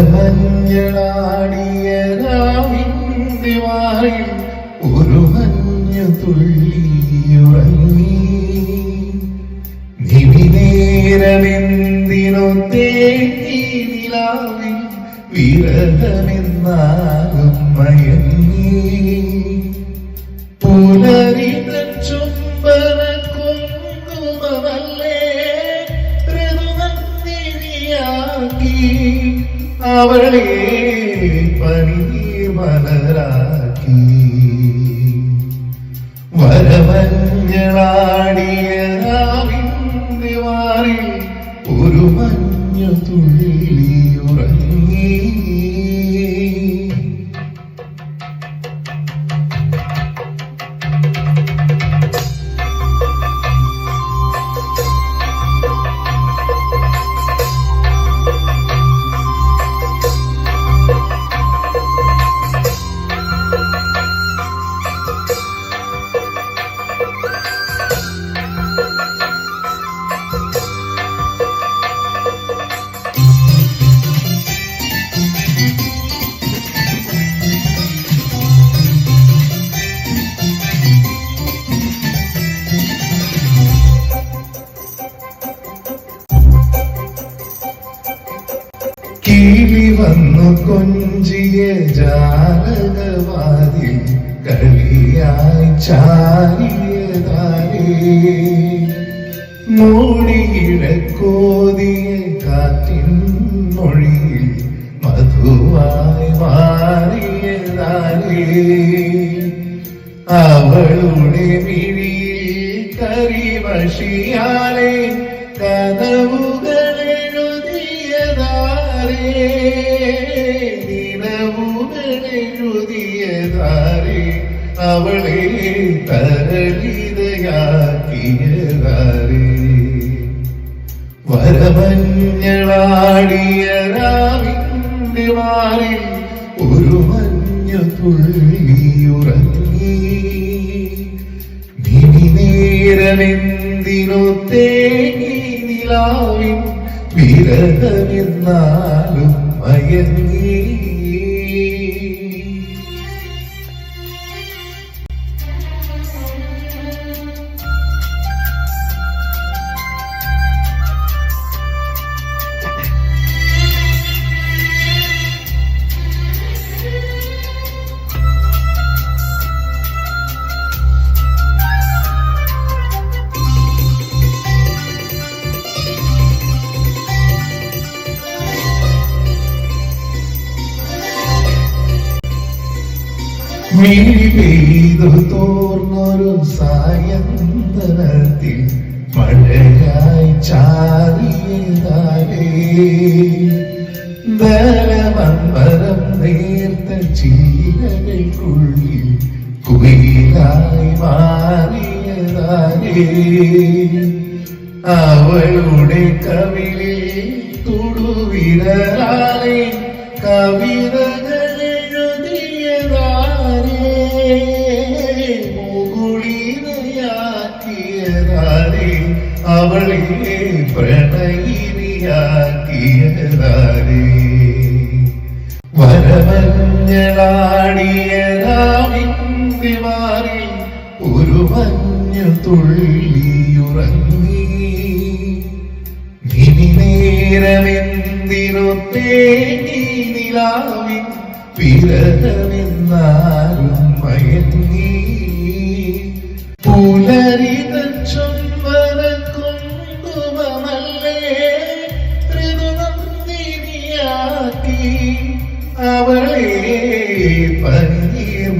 വരമഞ്ഞളാടിയ രാവിന്റെ വായിൽ ഒരു മഞ്ഞു തുള്ളിയുറങ്ങി. നിവിനേരമെന്തിനു തേങ്ങി നിലാവിൽ വിരഹമെന്നാകും മയങ്ങി. പുലരിത അവളെ പനീർ മലരാക്കി. വരമഞ്ഞളാടിയ ഒരു മഞ്ഞ തുള്ളി കിളി വന്നു കൊഞ്ചിയ ജാലകവാതിൽ കളിയായി ചാരിയതാരേ മൂടിയിഴക്കോതിയ കാറ്റിൻ മൊഴിയിൽ മധുവായി മാറിയതാരേ അവളുടെ മിഴിയിൽ കരിമഷിയാലെ കനവുകളെഴുതിയതാരേ നിലവുകളെഴുതിയതാരേ അവളെ തരളിതയാക്കിയതാരി വരമഞ്ഞളാടിയ രാവിന്റെ മാറിൽ ഒരു മഞ്ഞ തുള്ളിയുറങ്ങി. നേരമെന്തിനു തേങ്ങി നിലാവിൻ വിരഹമെന്നാലും മയങ്ങി. മിഴി പെയ്തു തോർന്നൊരു സായന്തനത്തിൽ മഴയായി ചാരിയതാലേ. ബലമമ്പരം നേർത്ത ചീലകൾക്കുള്ളിൽ കുയിലായി മാറിയതാലേ. അവളുടെ കവിളിൽ തുടുവിരലാലെ കവിതകളെഴുതിയതാരേ അവളെ പ്രണയിനിയാക്കിയതാരേ വരമഞ്ഞളാടിയ രാവിന്റെ മാറി ഒരു മഞ്ഞു തുള്ളിയുറങ്ങി. ഇനി നേരമെന്തിനു തേങ്ങി നിലാവിൻ വിരഹമെന്നാലും മയങ്ങി. പുലരിത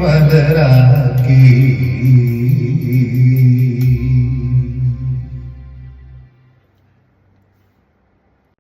മലരാക്കി